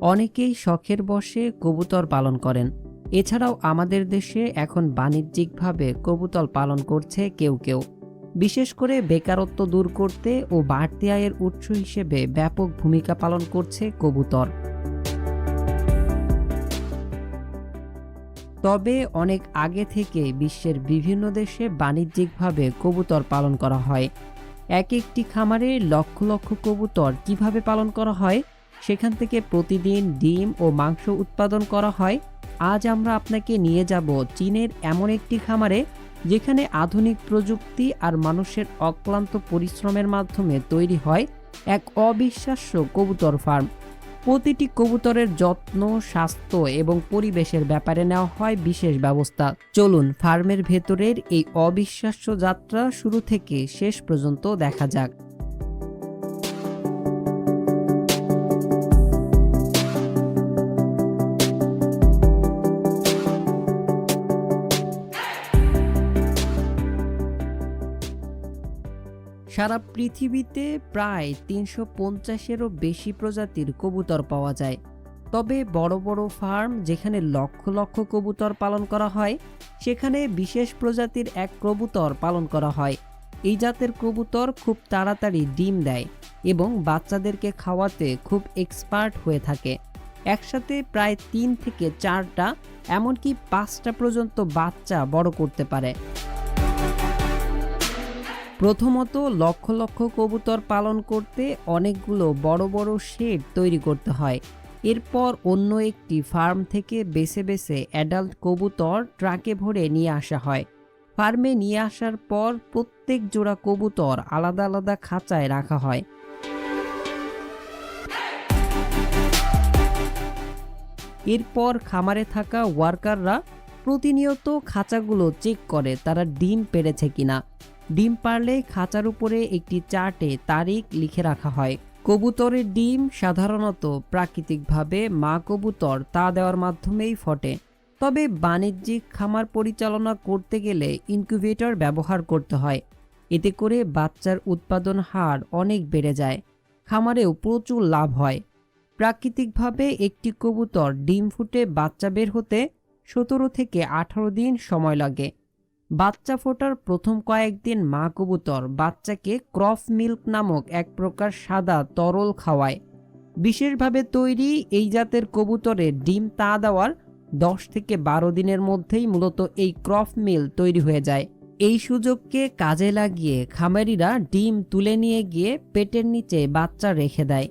অনেকেই শখের বশে কবুতর পালন করেন। এছাড়াও আমাদের দেশে এখন বাণিজ্যিকভাবে কবুতর পালন করছে কেউ কেউ। বিশেষ করে বেকারত্ব দূর করতে ও বাড়তি আয়ের উৎস হিসেবে ব্যাপক ভূমিকা পালন করছে কবুতর। তবে অনেক আগে থেকে বিশ্বের বিভিন্ন দেশে বাণিজ্যিকভাবে কবুতর পালন করা হয়। এক একটি খামারে লক্ষ লক্ষ কবুতর কীভাবে পালন করা হয়? সেখান থেকে প্রতিদিন ডিম ও মাংস উৎপাদন করা হয়। আজ আমরা আপনাকে নিয়ে যাব চীনের এমন একটি খামারে, যেখানে আধুনিক প্রযুক্তি আর মানুষের অক্লান্ত পরিশ্রমের মাধ্যমে তৈরি হয় এক অবিশ্বাস্য কবুতর ফার্ম। প্রতিটি কবুতরের যত্ন, স্বাস্থ্য এবং পরিবেশের ব্যাপারে নেওয়া হয় বিশেষ ব্যবস্থা। চলুন, ফার্মের ভেতরের এই অবিশ্বাস্য যাত্রা শুরু থেকে শেষ পর্যন্ত দেখা যাক। সারা পৃথিবীতে প্রায় তিনশো পঞ্চাশেরও বেশি প্রজাতির কবুতর পাওয়া যায়। তবে বড় বড় ফার্ম যেখানে লক্ষ লক্ষ কবুতর পালন করা হয়, সেখানে বিশেষ প্রজাতির এক কবুতর পালন করা হয়। এই জাতের কবুতর খুব তাড়াতাড়ি ডিম দেয় এবং বাচ্চাদেরকে খাওয়াতে খুব এক্সপার্ট হয়ে থাকে। একসাথে প্রায় তিন থেকে চারটা, এমনকি পাঁচটা পর্যন্ত বাচ্চা বড় করতে পারে। প্রথমত লক্ষ লক্ষ কবুতর পালন করতে অনেকগুলো বড় বড় শেড তৈরি করতে হয়। এরপর অন্য একটি ফার্ম থেকে বেছে বেছে অ্যাডাল্ট কবুতর ট্রাকে ভরে নিয়ে আসা হয়। ফার্মে নিয়ে আসার পর প্রত্যেক জোড়া কবুতর আলাদা আলাদা খাঁচায় রাখা হয়। এরপর খামারে থাকা ওয়ার্কাররা প্রতিনিয়ত খাঁচাগুলো চেক করে তারা ডিম পেড়েছে কিনা। ডিম পারলে খাঁচার উপরে একটি চার্টে তারিখ লিখে রাখা হয়। কবুতরের ডিম সাধারণত প্রাকৃতিকভাবে মা কবুতর তা দেওয়ার মাধ্যমেই ফটে। তবে বাণিজ্যিক খামার পরিচালনা করতে গেলে ইনকিউবেটর ব্যবহার করতে হয়। এতে করে বাচ্চার উৎপাদন হার অনেক বেড়ে যায়। খামারেও প্রচুর লাভ হয়। প্রাকৃতিকভাবে একটি কবুতর ডিম ফুটে বাচ্চা বের হতে সতেরো থেকে আঠারো দিন সময় লাগে। বাচ্চা ফোটার প্রথম কয়েকদিন মা কবুতর বাচ্চাকে ক্রফ মিল্ক নামক এক প্রকার সাদা তরল খাওয়ায়। বিশেষভাবে তৈরি এই জাতের কবুতরের ডিম তা দেওয়ার দশ থেকে বারো দিনের মধ্যেই মূলত এই ক্রফ মিল তৈরি হয়ে যায়। এই সুযোগকে কাজে লাগিয়ে খামারিরা ডিম তুলে নিয়ে গিয়ে পেটের নিচে বাচ্চা রেখে দেয়।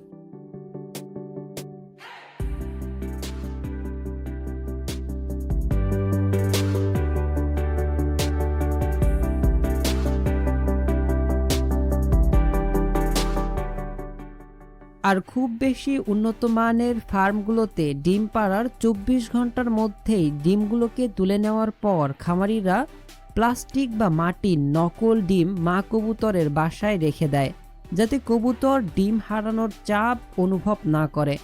আর খুব বেশি উন্নত মানের ফার্মগুলোতে ডিম পাড়ার চব্বিশ ঘণ্টার মধ্যেই ডিমগুলোকে তুলে নেওয়ার পর খামারিরা প্লাস্টিক বা মাটির নকল ডিম মা কবুতরের বাসায় রেখে দেয়, যাতে কবুতর ডিম হারানোর চাপ অনুভব না করে।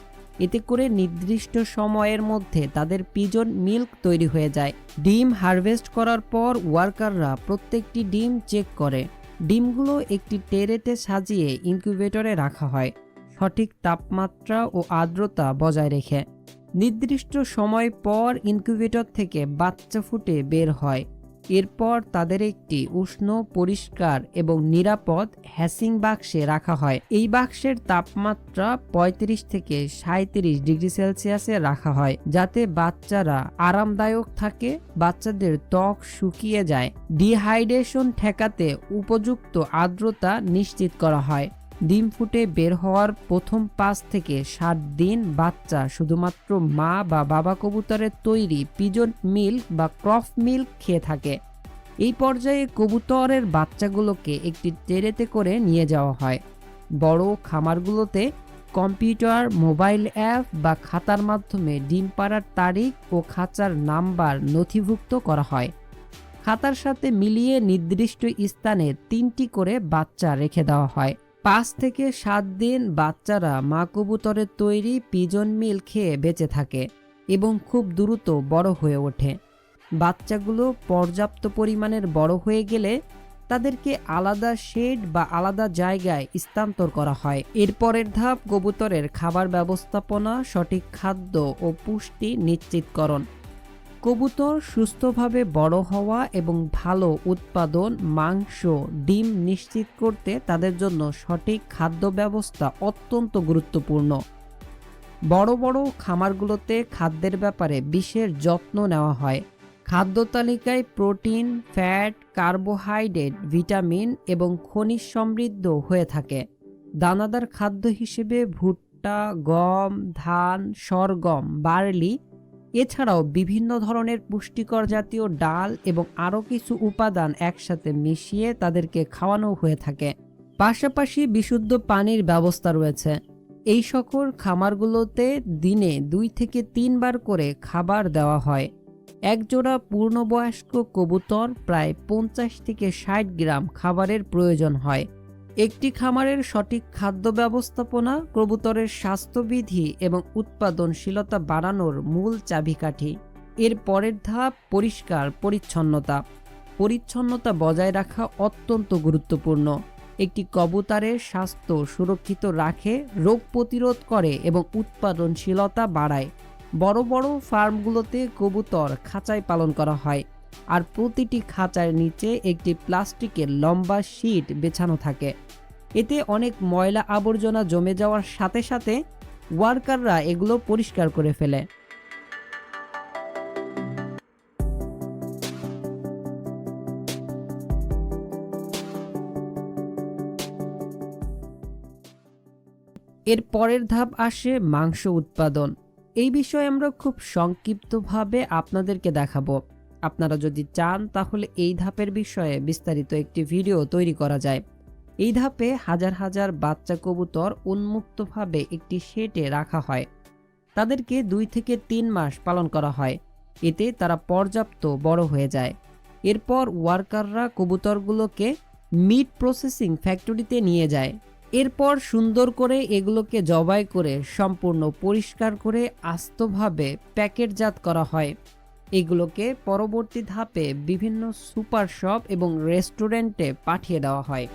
এতে করে নির্দিষ্ট সময়ের মধ্যে তাদের পিজন মিল্ক তৈরি হয়ে যায়। ডিম হারভেস্ট করার পর ওয়ার্কাররা প্রত্যেকটি ডিম চেক করে। ডিমগুলো একটি টেরেতে সাজিয়ে ইনকিউবেটরে রাখা হয়। সঠিক তাপমাত্রা ও আর্দ্রতা বজায় রেখে। নির্দিষ্ট সময় পর ইনকিউবেটর থেকে বাচ্চা ফুটে বের হয়। এরপর তাদের একটি উষ্ণ, পরিষ্কার এবং নিরাপদ হ্যাসিং বাক্সে রাখা হয়। এই বাক্সের তাপমাত্রা ৩৫ থেকে সাঁত্রিশ ডিগ্রি সেলসিয়াসে রাখা হয়, যাতে বাচ্চারা আরামদায়ক থাকে, বাচ্চাদের ত্বক শুকিয়ে যায়। ডিহাইড্রেশন ঠেকাতে উপযুক্ত আর্দ্রতা নিশ্চিত করা হয়। ডিম ফুটে বের হওয়ার প্রথম পাঁচ থেকে সাত দিন বাচ্চা শুধুমাত্র মা বা বাবা কবুতরের তৈরি পিজন মিল্ক বা ক্রফ মিল্ক খেয়ে থাকে। এই পর্যায়ে কবুতরের বাচ্চাগুলোকে একটি টেরেতে করে নিয়ে যাওয়া হয়। বড় খামারগুলোতে কম্পিউটার, মোবাইল অ্যাপ বা খাতার মাধ্যমে ডিম পাড়ার তারিখ ও খাঁচার নাম্বার নথিভুক্ত করা হয়। খাতার সাথে মিলিয়ে নির্দিষ্ট স্থানে তিনটি করে বাচ্চা রেখে দেওয়া হয়। পাঁচ থেকে সাত দিন বাচ্চারা মা কবুতরের তৈরি পিজন মিল খেয়ে বেঁচে থাকে এবং খুব দ্রুত বড় হয়ে ওঠে। বাচ্চাগুলো পর্যাপ্ত পরিমাণের বড় হয়ে গেলে তাদেরকে আলাদা শেড বা আলাদা জায়গায় স্থানান্তর করা হয়। এরপরের ধাপ কবুতরের খাবার ব্যবস্থাপনা, সঠিক খাদ্য ও পুষ্টি নিশ্চিতকরণ। কবুতর সুস্থভাবে বড় হওয়া এবং ভালো উৎপাদন, মাংস, ডিম নিশ্চিত করতে তাদের জন্য সঠিক খাদ্য ব্যবস্থা অত্যন্ত গুরুত্বপূর্ণ। বড় বড় খামারগুলোতে খাদ্যের ব্যাপারে বিশেষ যত্ন নেওয়া হয়। খাদ্য তালিকায় প্রোটিন, ফ্যাট, কার্বোহাইড্রেট, ভিটামিন এবং খনিজ সমৃদ্ধ হয়ে থাকে। দানাদার খাদ্য হিসেবে ভুট্টা, গম, ধান, সরগম, বার্লি এছাড়াও বিভিন্ন ধরনের পুষ্টিকর জাতীয় ডাল এবং আরও কিছু উপাদান একসাথে মিশিয়ে তাদেরকে খাওয়ানো হয়ে থাকে। পাশাপাশি বিশুদ্ধ পানির ব্যবস্থা রয়েছে। এই সকল খামারগুলোতে দিনে দুই থেকে তিনবার করে খাবার দেওয়া হয়। একজোড়া পূর্ণবয়স্ক কবুতর প্রায় পঞ্চাশ থেকে ষাট গ্রাম খাবারের প্রয়োজন হয়। একটি খামারের সঠিক খাদ্য ব্যবস্থাপনা কবুতরের স্বাস্থ্যবিধি এবং উৎপাদনশীলতা বাড়ানোর মূল চাবিকাঠি। এর পরের ধাপ পরিষ্কার পরিচ্ছন্নতা। পরিচ্ছন্নতা বজায় রাখা অত্যন্ত গুরুত্বপূর্ণ। একটি কবুতরের স্বাস্থ্য সুরক্ষিত রাখে, রোগ প্রতিরোধ করে এবং উৎপাদনশীলতা বাড়ায়। বড় বড় ফার্মগুলোতে কবুতর খাঁচায় পালন করা হয়। আর প্রতিটি খাঁচার নিচে একটি প্লাস্টিকের লম্বা শীট বেছানো থাকে। এতে অনেক ময়লা আবর্জনা জমে যাওয়ার সাথে সাথে ওয়ার্কাররা এগুলো পরিষ্কার করে ফেলে। এর পরের ধাপ আসে মাংস উৎপাদন। এই বিষয়ে আমরা খুব সংক্ষিপ্তভাবে আপনাদেরকে দেখাবো। আপনারা যদি চান, তাহলে এই ধাপের বিষয়ে বিস্তারিত একটি ভিডিও তৈরি করা যায়। এই ধাপে হাজার হাজার বাচ্চা কবুতর উন্মুক্তভাবে একটি শেটে রাখা হয়। তাদেরকে দুই থেকে তিন মাস পালন করা হয়। এতে তারা পর্যাপ্ত বড় হয়ে যায়। এরপর ওয়ার্কাররা কবুতরগুলোকে মিট প্রসেসিং ফ্যাক্টরিতে নিয়ে যায়। এরপর সুন্দর করে এগুলোকে জবাই করে, সম্পূর্ণ পরিষ্কার করে আস্তভাবে প্যাকেটজাত করা হয়। এগুলোকে পরবর্তী ধাপে বিভিন্ন সুপার শপ এবং রেস্টুরেন্টে পাঠিয়ে দেওয়া হয়।